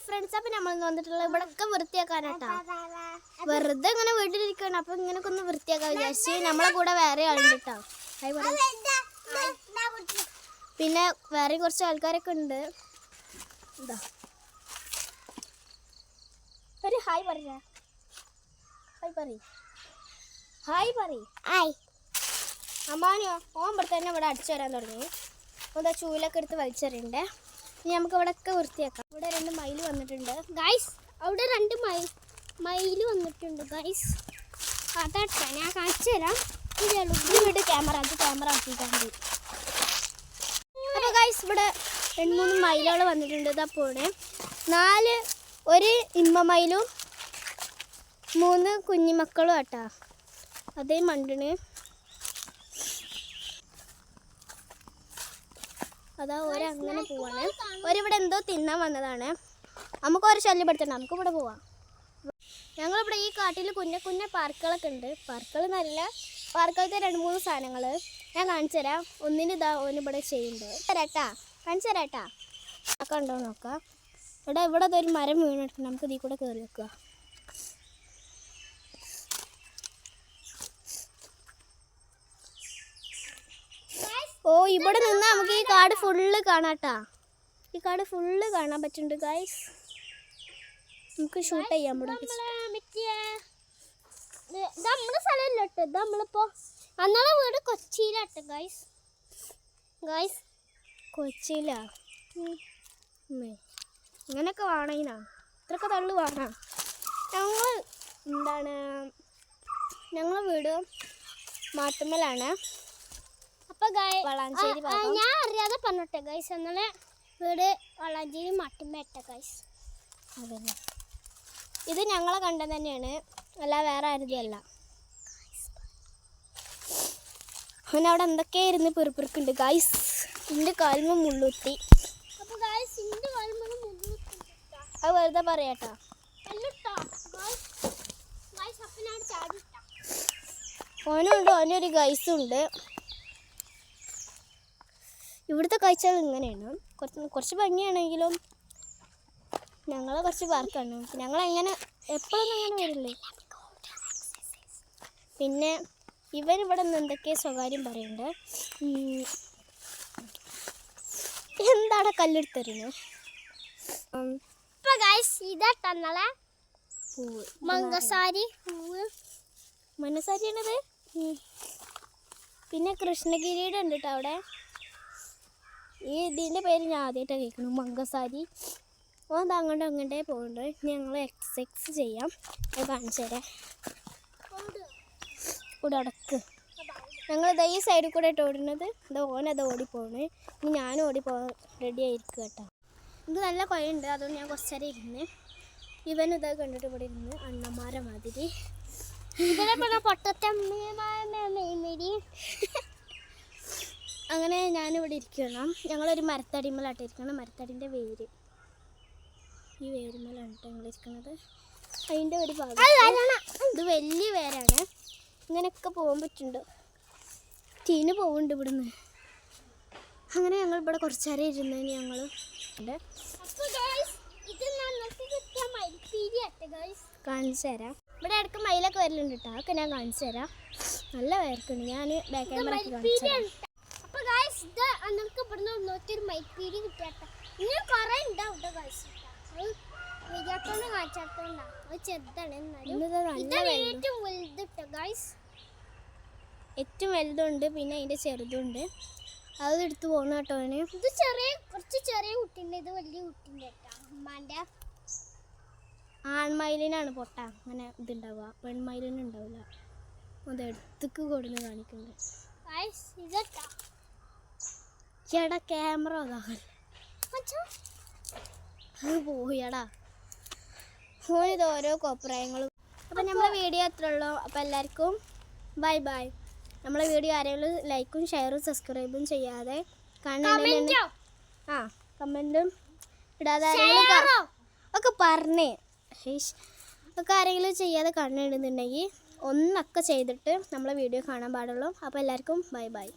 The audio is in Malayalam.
ഫ്രണ്ട്സ് അപ്പൊ നമ്മൾ വന്നിട്ടുള്ള ഇവിടൊക്കെ വൃത്തിയാക്കാനാട്ടാ വെറുതെ ഇങ്ങനെ വീട്ടിലിരിക്കണം അപ്പൊ ഇങ്ങനെ ഒന്ന് വൃത്തിയാക്കാൻ വിചാരിച്ച് നമ്മളെ കൂടെ വേറെ ആളുണ്ട് കേട്ടോ പിന്നെ വേറെ കുറച്ച് ആൾക്കാരൊക്കെ ഉണ്ട്. ഒരു ഹായ് പറഞ്ഞ ഹായ് പറ ഹായ് പറ ഹായ്. അമ്മാനിയോ ഓൻ ഇവിടെ തന്നെ ഇവിടെ അടിച്ചു വരാൻ തുടങ്ങി എന്താ ചൂലൊക്കെ എടുത്ത് വലിച്ചെറിയണ്ടേ. ഇനി നമുക്ക് ഇവിടെ ഒക്കെ വൃത്തിയാക്കാം. ഇവിടെ രണ്ട് മയിൽ വന്നിട്ടുണ്ട്. ഗൈസ് അവിടെ രണ്ട് മയിൽ മയിൽ വന്നിട്ടുണ്ട് ഗൈസ് അതാട്ടെ ഞാൻ കാണിച്ചു തരാം. ഇവിടെ ക്യാമറ അത് ക്യാമറ ആക്കിയിട്ടുണ്ട് അപ്പോൾ ഗൈസ് ഇവിടെ രണ്ട് മൂന്ന് മയിലുകൾ വന്നിട്ടുണ്ട്. ഇതാ പോണേ. നാല് ഒരു ഇമ്മ മയിലും മൂന്ന് കുഞ്ഞിമക്കളും ആട്ടാ. അതേ മണ്ടിന്. അതാ ഒരങ്ങനെ പോവാണ്. ഒരിവിടെ എന്തോ തിന്നാൻ വന്നതാണ്. നമുക്ക് ഒരു ശല്യപ്പെടുത്തണം നമുക്ക് ഇവിടെ പോവാം. ഞങ്ങളിവിടെ ഈ കാട്ടിൽ കുഞ്ഞ കുഞ്ഞ പാർക്കുകളൊക്കെ ഉണ്ട്. പാർക്കുകൾ നല്ല പാർക്കുകളത്തെ രണ്ട് മൂന്ന് സാധനങ്ങൾ ഞാൻ കാണിച്ചു തരാം. ഒന്നിന് ഇതാ ഒന്നിവിടെ ഇവിടെ ചെയ്യുന്നുണ്ട് തരാട്ടാ കാണിച്ചു തരാട്ടാ ഒക്കെ ഉണ്ടോ നോക്കാം. ഇവിടെ ഇവിടെ ഒരു മരം വീണിട്ടുണ്ട് നമുക്ക് ഇതിൽ കൂടെ കയറി വെക്കുക ഇവിടെ നിന്ന് നമുക്ക് ഈ കാട് ഫുള്ള് കാണാട്ടാ. ഈ കാട് ഫുള്ള് കാണാൻ പറ്റുന്നുണ്ട് ഗൈസ് നമുക്ക് ഷൂട്ട് ചെയ്യാൻ പറ്റും നമ്മുടെ സ്ഥലമല്ല കേട്ടോ? ഇത് നമ്മളിപ്പോ അന്നാളെ വീട് കൊച്ചിയിലാട്ടോ ഗൈസ് ഗൈസ് കൊച്ചിയിലാ? അങ്ങനെയൊക്കെ വേണേനാ. ഇത്രയൊക്കെ തള്ളു വേണ. ഞങ്ങൾ എന്താണ്? ഞങ്ങളെ വീട് മാട്ടുമ്മലാണ്. അപ്പൊ വളാഞ്ചേരി ഞാൻ അറിയാതെ പറഞ്ഞോട്ടെ ഗൈസ് എന്നാലെ വീട് വളാഞ്ചേരി മട്ടുമ്പേട്ട ഗൈസ് ഇത് ഞങ്ങളെ കണ്ടത് തന്നെയാണ്. അല്ല വേറെ ആരുതല്ല അവൻ അവിടെ എന്തൊക്കെ ഇരുന്ന് പെറുപ്പെറുക്കുണ്ട് ഗൈസ് എന്റെ കാൽമ മുള്ളുത്തി. അത് വെറുതെ പറയാട്ടോ. ഓനുണ്ട് ഓനൊരു ഗൈസും ഉണ്ട്. ഇവിടുത്തെ കാഴ്ചകൾ ഇങ്ങനെയാണ്. കുറച്ച് കുറച്ച് ഭംഗിയാണെങ്കിലും ഞങ്ങൾ കുറച്ച് പാർക്കാണ്. ഞങ്ങൾ എങ്ങനെ എപ്പോഴൊന്നും അങ്ങനെ വരില്ലേ? പിന്നെ ഇവൻ ഇവിടെ നിന്ന് എന്തൊക്കെ സ്വകാര്യം പറയുന്നുണ്ട്. എന്താണ് കല്ലെടുത്തരുന്നു പൂവ്. മങ്കസാരി പൂവ്. മനസാരിയാണത് പിന്നെ കൃഷ്ണഗിരിയുടെ ഉണ്ട് കേട്ടോ അവിടെ? ഈ ഇതിന്റെ പേര് ഞാൻ ആദ്യമായിട്ടാണ് കേൾക്കുന്നു മംഗസാരി. ഓൻ അങ്ങോട്ടും അങ്ങോട്ടേ പോകുന്നുണ്ട് ഞങ്ങൾ എക്സ് ചെയ്യാം. അത് കാണിച്ചു തരാം. കൂടെ അടക്ക് ഞങ്ങൾ ഇതാ ഈ സൈഡിൽ കൂടെ ആയിട്ട് ഓടുന്നത്. ഇതാ ഓനത് ഓടിപ്പോണ്. ഇനി ഞാനും ഓടിപ്പോ റെഡി ആയിരിക്കും കേട്ടോ. ഇത് നല്ല കുഴയുണ്ട്. അതുകൊണ്ട് ഞാൻ കുറച്ച് നേരം ഇരുന്ന് ഇവൻ ഇതാ കണ്ടിട്ട് ഇവിടെ ഇരുന്ന് അണ്ണന്മാരെ മാതിരി. ഇവരെ പറഞ്ഞ പൊട്ടത്തമ്മേരി അങ്ങനെ ഞാനിവിടെ ഇരിക്കണം ഞങ്ങളൊരു മരത്തടിമലായിട്ട് ഇരിക്കണം മരത്തടിന്റെ വേര്. ഈ വേരുമലാണ് കേട്ടോ ഞങ്ങൾ ഇരിക്കുന്നത്. അതിന്റെ ഒരു ഭാഗം ഇത് വലിയ വേരാണ്. ഇങ്ങനെയൊക്കെ പോകാൻ പറ്റുന്നുണ്ട്. ടീന് പോകുന്നുണ്ട് ഇവിടുന്ന്. അങ്ങനെ ഞങ്ങൾ ഇവിടെ കുറച്ച് നേരം ഇരുന്നതിന് ഞങ്ങൾ കാണിച്ചു തരാം. ഇവിടെ ഇടയ്ക്ക് മയിലൊക്കെ വരലുണ്ട് കേട്ടോ അതൊക്കെ ഞാൻ കാണിച്ചു തരാം. നല്ല വയർക്കുണ്ട്. ഞാൻ ബാക്ക് ക്യാമറ കാണിച്ചു തരാം. ഇത് അന്നൊക്കെ ഇവിടുന്ന് നോക്കിയൊരു മൈപ്പീടി കിട്ടിയാട്ട. ഇങ്ങനെ കുറെ ഉണ്ടാവും കേട്ടോ ഗായ്സ് വിജയത്തോണ്ട് കാണിച്ചാത്തോണ്ടാ. അത് ചെറുതാണ് എന്നാലും. ഇതാണ് ഏറ്റവും വലുത് ഗായ്സ് ഏറ്റവും വലുതുണ്ട് പിന്നെ അതിന്റെ ചെറുതുണ്ട്. അത് എടുത്തു പോകുന്ന കേട്ടോ ഇത് ചെറിയ കുറച്ച് ചെറിയ കുട്ടിന്റെ ഇത് വലിയ കുട്ടിന്റെ കേട്ടോ ഉമ്മാന്റെ ആൺമയിലിനാണ് പൊട്ട. അങ്ങനെ ഇതുണ്ടാവുക. പെൺമയിലിനുണ്ടാവില്ല അത് എടുത്തേക്ക് കൊടുന്ന് കാണിക്കുന്നുണ്ട് ചേട്ടാ ക്യാമറ അത് പോയടാ. ഇത് ഓരോ കോപ്രായങ്ങളും. അപ്പം നമ്മളെ വീഡിയോ എത്ര ഉള്ളൂ. അപ്പം എല്ലാവർക്കും ബൈ ബൈ. നമ്മളെ വീഡിയോ ആരെങ്കിലും ലൈക്കും ഷെയറും സബ്സ്ക്രൈബും ചെയ്യാതെ കാണുന്നുണ്ടെങ്കിൽ ആ കമന്റും ഇടാതെ ആരെങ്കിലും ഒക്കെ പറഞ്ഞേ. ഒക്കെ ആരെങ്കിലും ചെയ്യാതെ കണ്ണിടുന്നുണ്ടെങ്കിൽ ഒന്നൊക്കെ ചെയ്തിട്ട് നമ്മളെ വീഡിയോ കാണാൻ പാടുള്ളൂ. അപ്പോൾ എല്ലാവർക്കും ബൈ ബൈ.